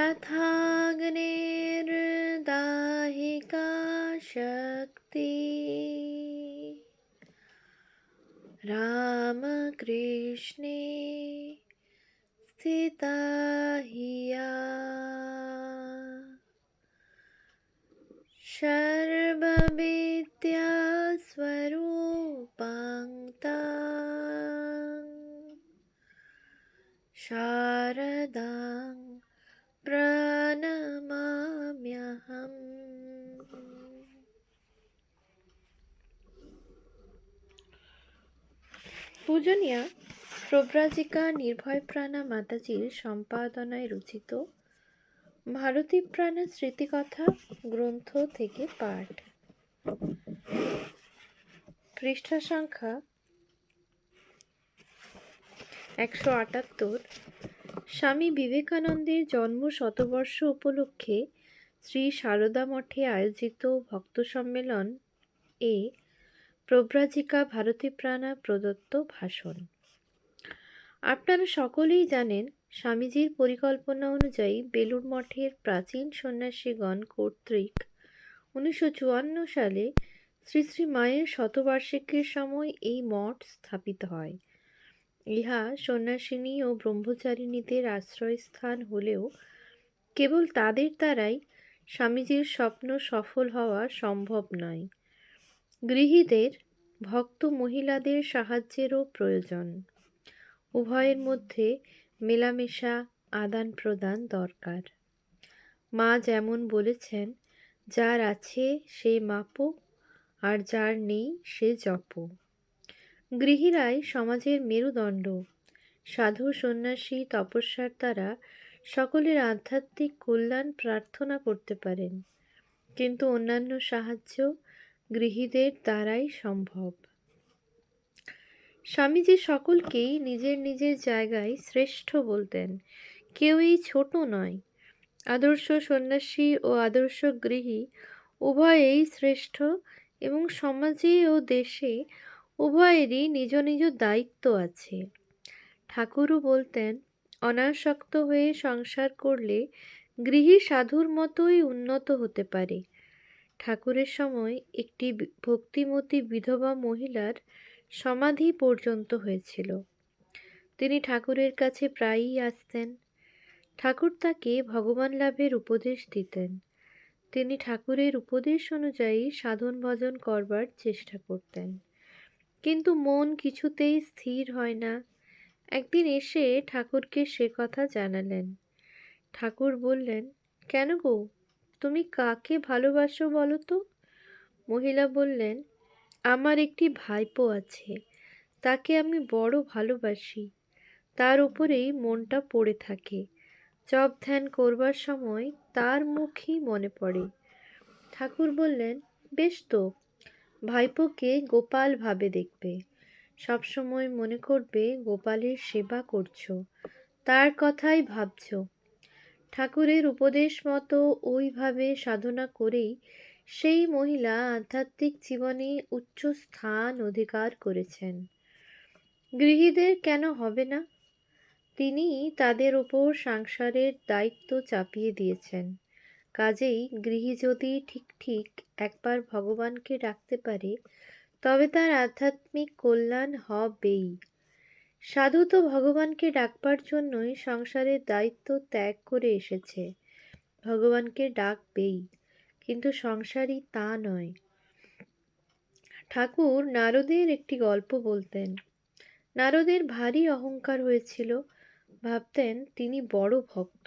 यथाग्नेर्दाहिका शक्ति रामकृष्णे स्थिता हिया। सर्वविद्यास्वरूपाङ्क्ता शारदां পূজনীয়া প্রব্রাজিকা নির্ভয় প্রাণা মাতাজির সম্পাদনায় রচিত ভারতী প্রাণা স্মৃতিকথা, গ্রন্থ থেকে পাঠ। পৃষ্ঠা সংখ্যা একশো আটাত্তর। স্বামী বিবেকানন্দের জন্ম শতবর্ষ উপলক্ষে শ্রী সারদা মঠে আয়োজিত ভক্ত সম্মেলন এ প্রব্রাজিকা ভারতী প্রাণা প্রদত্ত ভাষণ। আপনারা সকলেই জানেন, স্বামীজির পরিকল্পনা অনুযায়ী বেলুর মঠের প্রাচীন সন্ন্যাসীগণ কর্তৃক উনিশশো চুয়ান্ন সালে শ্রী শ্রী মায়ের শতবার্ষিকীর সময় এই মঠ স্থাপিত হয়। ইহা সন্ন্যাসিনী ও ব্রহ্মচারিণীদের আশ্রয়স্থান হলেও কেবল তাদের দ্বারাই স্বামীজির স্বপ্ন সফল হওয়া সম্ভব নয়। গৃহীদের, ভক্ত মহিলাদের সাহায্যেরও প্রয়োজন। উভয়ের মধ্যে মেলামেশা আদান প্রদান দরকার। মা যেমন বলেছেন, যার আছে সে মাপো, আর যার নেই সে জপ। গৃহীরাই সমাজের মেরুদণ্ড। সাধু, সন্ন্যাসী, তপস্যার দ্বারা সকলের আধ্যাত্মিক কল্যাণ প্রার্থনা করতে পারেন। কিন্তু অন্যান্য সাহায্য গৃহীদের দ্বারাই সম্ভব। স্বামীজি সকলকেই নিজের নিজের জায়গায় শ্রেষ্ঠ বলতেন। কেউই ছোট নয়। আদর্শ সন্ন্যাসী ও আদর্শ গৃহী উভয়েই শ্রেষ্ঠ এবং সমাজে ও দেশে উভয়েরই নিজ নিজ দায়িত্ব আছে। ঠাকুরও বলতেন, অনাসক্ত হয়ে সংসার করলে গৃহী সাধুর মতোই উন্নত হতে পারে। ঠাকুরের সময় একটি ভক্তিমতী বিধবা মহিলার সমাধি পর্যন্ত হয়েছিল। তিনি ঠাকুরের কাছে প্রায়ই আসতেন। ঠাকুর তাকে ভগবান লাভের উপদেশ দিতেন। তিনি ঠাকুরের উপদেশ অনুযায়ী সাধন ভজন করবার চেষ্টা করতেন। কিন্তু মন কিছুতেই স্থির হয় না। একদিন এসে ঠাকুরকে সে কথা জানালেন। ঠাকুর বললেন, কেন গো? তুমি কাকে ভালোবাসো বলো তো? মহিলা বললেন, আমার একটি ভাইপো আছে, তাকে আমি বড় ভালোবাসি। তার উপরেই মনটা পড়ে থাকে। জপ ধ্যান করবার সময় তার মুখই মনে পড়ে। ঠাকুর বললেন, বেশ তো, ভাইপোকে গোপাল ভাবে দেখবে। সবসময় মনে করবে গোপালের সেবা করছ। তার কথাই ভাবছ। ঠাকুরের উপদেশ মতো ওইভাবে সাধনা করেই সেই মহিলা আধ্যাত্মিক জীবনে উচ্চ স্থান অধিকার করেছেন। গৃহীদের কেন হবে না? তিনি তাদের ওপর সংসারের দায়িত্ব চাপিয়ে দিয়েছেন। কাজেই গৃহী যদি ঠিক ঠিক একবার ভগবানকে ডাকতে পারে, তবে তার আধ্যাত্মিক কল্যাণ হবেই। সাধু তো ভগবানকে ডাকবার জন্যই সংসারের দায়িত্ব ত্যাগ করে এসেছে। ভগবানকে ডাকবেই, কিন্তু সংসারই তা নয়। ঠাকুর নারদের একটি গল্প বলতেন। নারদের ভারী অহংকার হয়েছিল। ভাবতেন তিনি বড় ভক্ত।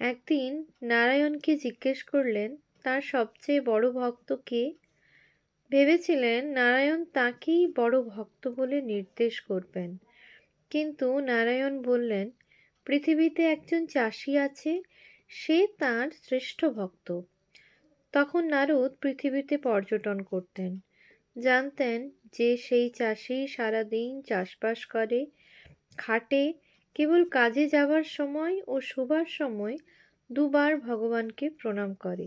একদিন নারায়ণকে জিজ্ঞেস করলেন, তার সবচেয়ে বড় ভক্ত কে? ভেবেছিলেন নারায়ণ তাকেই বড় ভক্ত বলে নির্দেশ করবেন। কিন্তু নারায়ণ বললেন, পৃথিবীতে একজন চাষি আছে, সে তার শ্রেষ্ঠ ভক্ত। তখন নারদ পৃথিবীতে পর্যটন করতেন। জানতেন যে সেই চাষি সারাদিন চাষবাস করে, খাটে, কেবল কাজে যাবার সময় ও শোবার সময় দুবার ভগবানকে প্রণাম করে।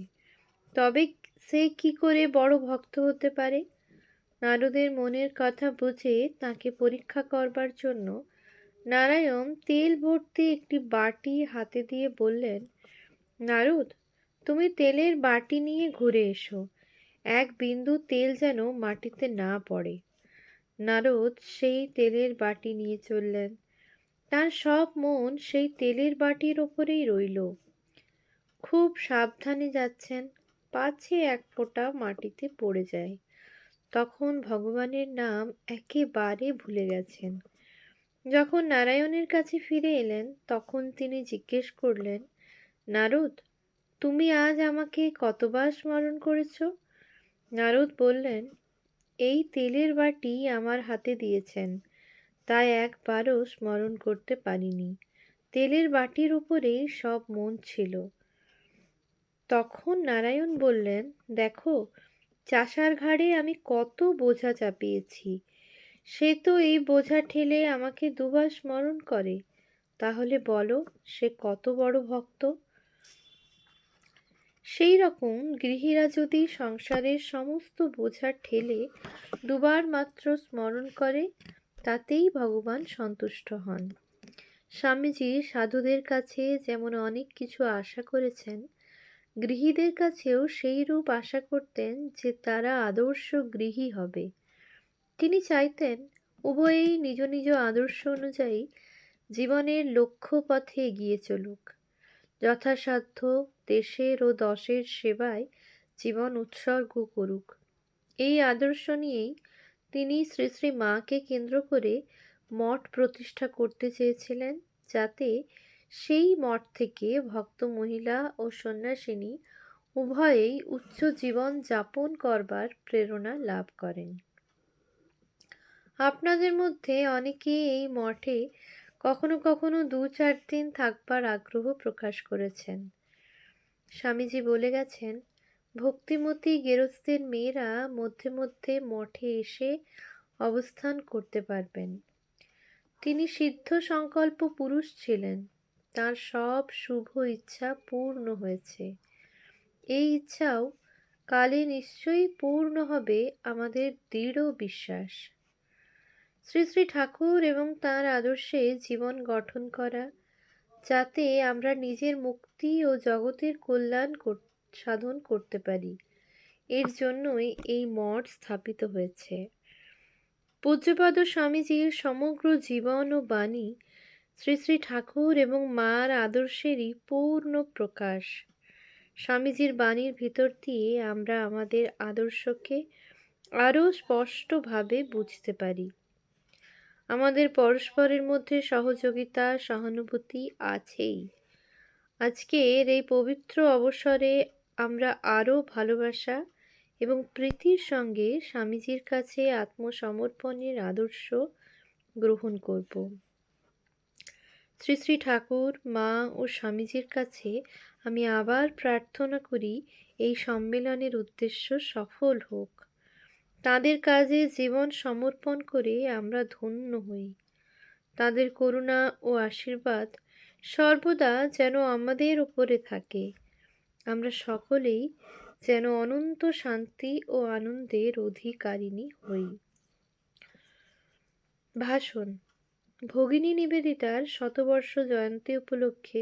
তবে সে কি করে বড় ভক্ত হতে পারে? নারদের মনের কথা বুঝে তাকে পরীক্ষা করবার জন্য নারায়ণ তেল ভর্তি একটি বাটি হাতে দিয়ে বললেন, নারদ, তুমি তেলের বাটি নিয়ে ঘুরে এসো। এক বিন্দু তেল যেন মাটিতে না পড়ে। নারদ সেই তেলের বাটি নিয়ে চললেন। তার সব মন সেই তেলের বাটির ওপরেই রইল। খুব সাবধানে যাচ্ছেন, পাছে এক ফোঁটা মাটিতে পড়ে যায়। তখন ভগবানের নাম একেবারে ভুলে গেছেন। যখন নারায়ণের কাছে ফিরে এলেন, তখন তিনি জিজ্ঞেস করলেন, নারদ, তুমি আজ আমাকে কতবার স্মরণ করেছ? নারদ বললেন, এই তেলের বাটি আমার হাতে দিয়েছেন, তাই একবারও স্মরণ করতে পারিনি। তেলের বাটির উপরে সব মন ছিল। তখন নারায়ণ বললেন, দেখো চাষার ঘাড়ে আমি কত বোঝা চাপিয়েছি। সে তো এই বোঝা ঠেলে আমাকে দুবার স্মরণ করে। তাহলে বলো, সে কত বড় ভক্ত? সেই রকম গৃহীরা যদি সংসারের সমস্ত বোঝা ঠেলে দুবার মাত্র স্মরণ করে, তাতেই ভগবান সন্তুষ্ট হন। স্বামীজি সাধুদের কাছে যেমন অনেক কিছু আশা করেছেন গৃহীদের কাছেও সেই রূপ আশা করতেন যে তারা আদর্শ গৃহী হবে। তিনি চাইতেন উভয়েই নিজ নিজ আদর্শ অনুযায়ী জীবনের লক্ষ্য পথে এগিয়ে চলুক। যথাসাধ্য দেশের ও দশের সেবায় জীবন উৎসর্গ করুক। এই আদর্শ নিয়েই তিনি শ্রী শ্রী মাকে কেন্দ্র করে মঠ প্রতিষ্ঠা করতে চেয়েছিলেন যাতে সেই মঠ থেকে ভক্ত, মহিলা ও সন্ন্যাসিনী উভয়েই উচ্চ জীবন যাপন করবার প্রেরণা লাভ করেন। আপনাদের মধ্যে অনেকে এই মঠে কখনো কখনো দু চার দিন থাকবার আগ্রহ প্রকাশ করেছেন। স্বামীজি বলে গেছেন, ভক্তিমতী গেরস্থের মেয়েরা মধ্যে মধ্যে মঠে এসে অবস্থান করতে পারবেন। তিনি সিদ্ধ সংকল্প পুরুষ ছিলেন। তার সব শুভ ইচ্ছা পূর্ণ হয়েছে। এই ইচ্ছাও কালে নিশ্চয়ই পূর্ণ হবে আমাদের দৃঢ় বিশ্বাস। শ্রী শ্রী ঠাকুর এবং তার আদর্শে জীবন গঠন করা, যাতে আমরা নিজের মুক্তি ও জগতের কল্যাণ সাধন করতে পারি, এর জন্যই এই মঠ স্থাপিত হয়েছে। পূজ্যপাদ স্বামীজির সমগ্র জীবন ও বাণী শ্রী শ্রী ঠাকুর এবং মার আদর্শেরই পূর্ণ প্রকাশ। স্বামীজির বাণীর ভিতর দিয়ে আমরা আমাদের আদর্শকে আরও স্পষ্টভাবে বুঝতে পারি। আমাদের পরস্পরের মধ্যে সহযোগিতা, সহানুভূতি আছেই। আজকের এই পবিত্র অবসরে আমরা আরও ভালোবাসা এবং প্রীতির সঙ্গে স্বামীজির কাছে আত্মসমর্পণের আদর্শ গ্রহণ করব। শ্রী শ্রী ঠাকুর, মা ও স্বামীজির কাছে আমি আবার প্রার্থনা করি এই সম্মেলনের উদ্দেশ্য সফল হোক। তাদের কাজে জীবন সমর্পণ করে আমরা ধন্য হই। তাদের করুণা ও আশীর্বাদ সর্বদা যেন আমাদের উপরে থাকে। আমরা সকলেই যেন অনন্ত শান্তি ও আনন্দের অধিকারিণী হই। ভাষণ ভগিনী নিবেদিতার শতবর্ষ জয়ন্তী উপলক্ষে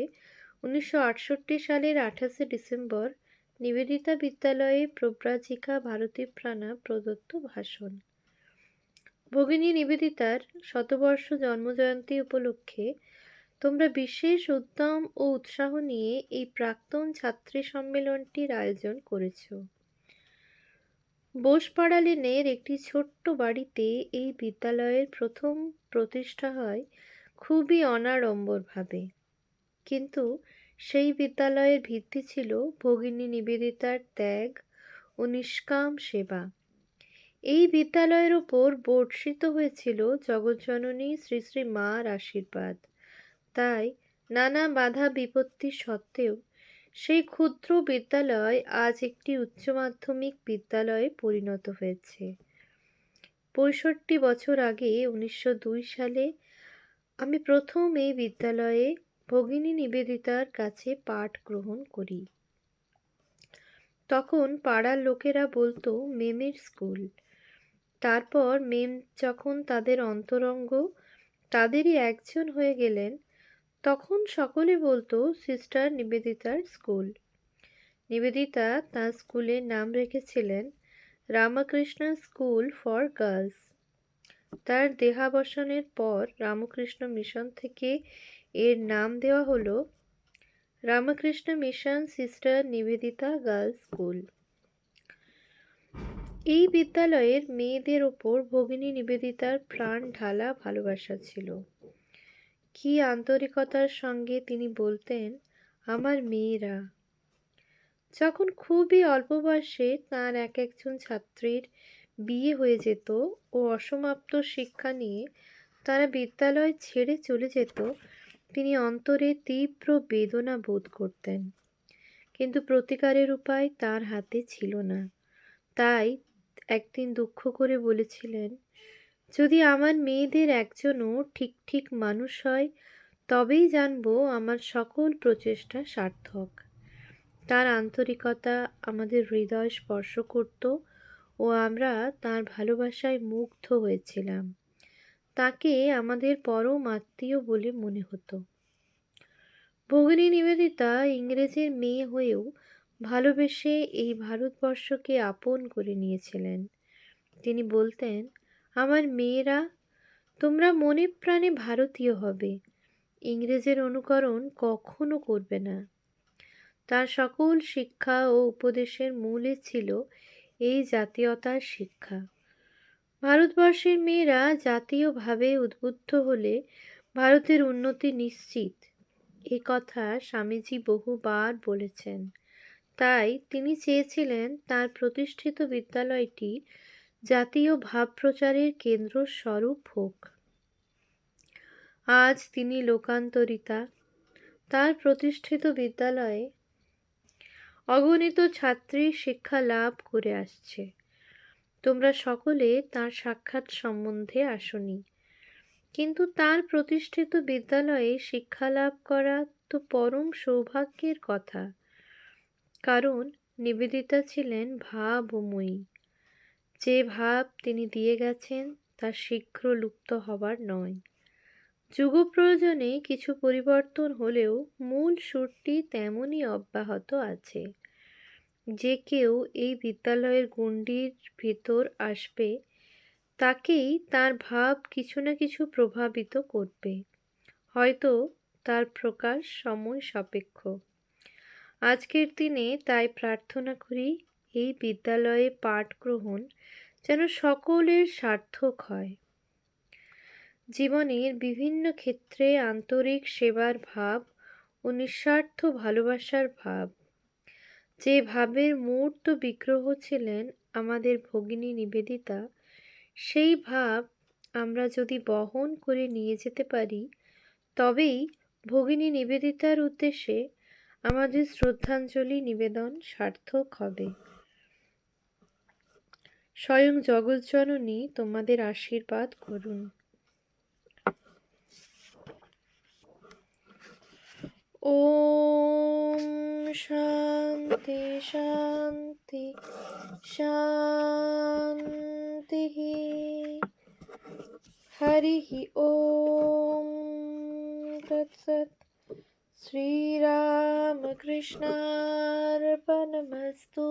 উনিশশো আটষট্টি সালের আঠাশে ডিসেম্বর নিবেদিতা বিদ্যালয়ে প্রব্রাজিকা ভারতী প্রাণা প্রদত্ত ভাষণ। ভগিনী নিবেদিতার শতবর্ষ জন্মজয়ন্তী উপলক্ষে তোমরা বিশেষ উদ্যম ও উৎসাহ নিয়ে এই প্রাক্তন ছাত্রী সম্মেলনটির আয়োজন করেছ। বোসপাড়া লেনের একটি ছোট্ট বাড়িতে এই বিদ্যালয়ের প্রথম প্রতিষ্ঠা হয় খুবই অনাড়ম্বরভাবে। কিন্তু সেই বিদ্যালয়ের ভিত্তি ছিল ভগিনী নিবেদিতার ত্যাগ ও নিষ্কাম সেবা। এই বিদ্যালয়ের ওপর বর্ষিত হয়েছিল জগজ্জননী শ্রী শ্রী মার আশীর্বাদ। তাই নানা বাধা বিপত্তি সত্ত্বেও সেই ক্ষুদ্র বিদ্যালয় আজ একটি উচ্চ মাধ্যমিক বিদ্যালয়ে পরিণত হয়েছে। পঁয়ষট্টি বছর আগে উনিশশো দুই সালে আমি প্রথম এই বিদ্যালয়ে ভগিনী নিবেদিতার কাছে পাঠ গ্রহণ করি। তখন পাড়ার লোকেরা বলতো, মেমের স্কুল। তারপর মেম যখন তাদের অন্তরঙ্গ, তাদেরই একজন হয়ে গেলেন তখন সকলে বলতো, সিস্টার নিবেদিতার স্কুল। নিবেদিতা তার স্কুলের নাম রেখেছিলেন রামকৃষ্ণ স্কুল ফর গার্লস। তার দেহাবসানের পর রামকৃষ্ণ মিশন থেকে এর নাম দেওয়া হলো Ramakrishna mission sister Nivedita girls school. এই বিদ্যালয়ের মেয়েদের ওপর ভগিনী নিবেদিতার প্রাণ ঢালা ভালোবাসা ছিল। কি আন্তরিকতার সঙ্গে তিনি বলতেন, আমার মেয়েরা। যখন খুবই অল্প বয়সে তাঁর এক একজন ছাত্রীর বিয়ে হয়ে যেত ও অসমাপ্ত শিক্ষা নিয়ে তারা বিদ্যালয় ছেড়ে চলে যেত, তিনি অন্তরে তীব্র বেদনা বোধ করতেন। কিন্তু প্রতিকারের উপায় তার হাতে ছিল না। তাই একদিন দুঃখ করে বলেছিলেন যদি আমার মেয়েদের একজনও ঠিক ঠিক মানুষ হয়, তবেই জানব আমার সকল প্রচেষ্টা সার্থক। তার আন্তরিকতা আমাদের হৃদয় স্পর্শ করত ও আমরা তার ভালোবাসায় মুগ্ধ হয়েছিলাম। তাকে আমাদের পরম আত্মীয় বলে মনে হতো। ভগিনী নিবেদিতা ইংরেজের মেয়ে হয়েও ভালোবেসে এই ভারতবর্ষকে আপন করে নিয়েছিলেন। তিনি বলতেন আমার মেয়েরা, তোমরা মনে প্রাণে ভারতীয় হবে। ইংরেজের অনুকরণ কখনো করবে না। তার সকল শিক্ষা ও উপদেশের মূলে ছিল এই জাতীয়তার শিক্ষা। ভারতবর্ষের মেয়েরা জাতীয়ভাবে উদ্বুদ্ধ হলে ভারতের উন্নতি নিশ্চিত। এ কথা স্বামীজি বহুবার বলেছেন। তাই তিনি চেয়েছিলেন তার প্রতিষ্ঠিত বিদ্যালয়টি জাতীয় ভাব প্রচারের কেন্দ্র স্বরূপ হোক। আজ তিনি লোকান্তরিতা, তার প্রতিষ্ঠিত বিদ্যালয়ে অগণিত ছাত্রী শিক্ষা লাভ করে আসছে। তোমরা সকলে তার সাক্ষাৎ সম্বন্ধে আসনি, কিন্তু তার প্রতিষ্ঠিত বিদ্যালয়ে শিক্ষা লাভ করা তো পরম সৌভাগ্যের কথা। কারণ নিবেদিতা ছিলেন ভাবময়ী। যে ভাব তিনি দিয়ে গেছেন, তা শীঘ্র লুপ্ত হবার নয়। যুগ প্রয়োজনে কিছু পরিবর্তন হলেও মূল সুরটি তেমনই অব্যাহত আছে। যে কেউ এই বিদ্যালয়ের গণ্ডির ভিতর আসবে, তাকেই তার ভাব কিছু না কিছু প্রভাবিত করবে। হয়তো তার প্রকাশ সময় সাপেক্ষ। আজকের দিনে তাই প্রার্থনা করি, এই বিদ্যালয়ে পাঠ গ্রহণ যেন সকলের সার্থক হয়। জীবনের বিভিন্ন ক্ষেত্রে আন্তরিক সেবার ভাব ও নিঃস্বার্থ ভালোবাসার ভাব। যে ভাবের মূর্ত বিগ্রহ ছিলেন আমাদের ভগিনী নিবেদিতা, সেই ভাব আমরা যদি বহন করে নিয়ে যেতে পারি, তবেই ভগিনী নিবেদিতার উদ্দেশ্যে আমাদের শ্রদ্ধাঞ্জলি নিবেদন সার্থক হবে। স্বয়ং জগৎজননী তোমাদের আশীর্বাদ করুন। ওম শান্তি শান্তি শান্তি। হরি ওম তৎসৎ শ্রীরামকৃষ্ণার্পণমস্তু।